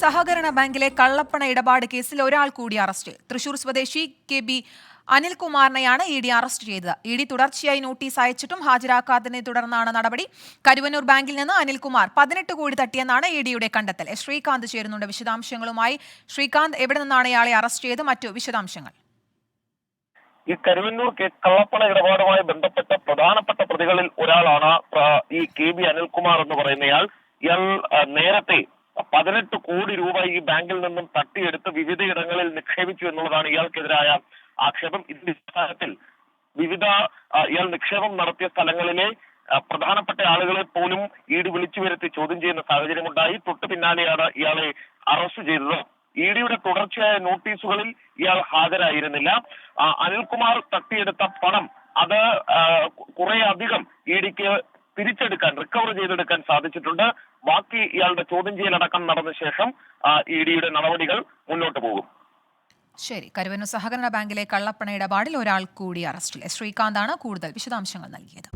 സഹകരണ ബാങ്കിലെ കള്ളപ്പണ ഇടപാട് കേസിൽ ഒരാൾ കൂടി അറസ്റ്റിൽ തൃശൂർ സ്വദേശി കെ ബി അനിൽകുമാറിനെയാണ് ഇ ഡി അറസ്റ്റ് ചെയ്തത്. ഇ ഡി തുടർച്ചയായി നോട്ടീസ് അയച്ചിട്ടും ഹാജരാക്കാത്തതിനെ തുടർന്നാണ് നടപടി. കരുവന്നൂർ ബാങ്കിൽ നിന്ന് അനിൽകുമാർ പതിനെട്ട് കോടി തട്ടിയെന്നാണ് ഇ ഡിയുടെ കണ്ടെത്തൽ. ശ്രീകാന്ത് ചേരുന്നുണ്ട്. വിശദാംശങ്ങളുമായി ശ്രീകാന്ത് എവിടെ നിന്നാണ് ഇയാളെ അറസ്റ്റ് ചെയ്ത് മറ്റു വിശദാംശങ്ങൾ. ഈ കരുവന്നൂർ കള്ളപ്പണ ഇടപാടുമായി ബന്ധപ്പെട്ട പ്രധാനപ്പെട്ട പ്രതികളിൽ ഒരാളാണ് ഈ കെ ബി അനിൽകുമാർ എന്ന് പറയുന്നയാൾ ഇയാൾ. നേരത്തെ പതിനെട്ട് കോടി രൂപ ഈ ബാങ്കിൽ നിന്നും തട്ടിയെടുത്ത് വിവിധയിടങ്ങളിൽ നിക്ഷേപിച്ചു എന്നുള്ളതാണ് ഇയാൾക്കെതിരായ ആക്ഷേപം. ഇതിന്റെ അടിസ്ഥാനത്തിൽ വിവിധ ഇയാൾ നിക്ഷേപം നടത്തിയ സ്ഥലങ്ങളിലെ പ്രധാനപ്പെട്ട ആളുകളെ പോലും ഈട് വിളിച്ചു വരുത്തി ചോദ്യം ചെയ്യുന്ന സാഹചര്യമുണ്ടായി. തൊട്ടു പിന്നാലെയാണ് ഇയാളെ അറസ്റ്റ് ചെയ്തത്. ഇ ഡിയുടെ തുടർച്ചയായ നോട്ടീസുകളിൽ ഇയാൾ ഹാജരായിരുന്നില്ല. അനിൽകുമാർ തട്ടിയെടുത്ത പണം അത് കുറെ അധികം ഇ ഡിക്ക് തിരിച്ചെടുക്കാൻ റിക്കവർ ചെയ്തെടുക്കാൻ സാധിച്ചിട്ടുണ്ട്. ബാക്കി ഇയാളുടെ ചോദ്യം ചെയ്യലടക്കം നടന്ന ശേഷം ഇ ഡിയുടെ നടപടികൾ മുന്നോട്ട് പോകും. ശരി. കരുവന്നൂർ സഹകരണ ബാങ്കിലെ കള്ളപ്പണ ഇടപാടിൽ ഒരാൾ കൂടി അറസ്റ്റിൽ ശ്രീകാന്താണ് കൂടുതൽ വിശദാംശങ്ങൾ നൽകിയത്.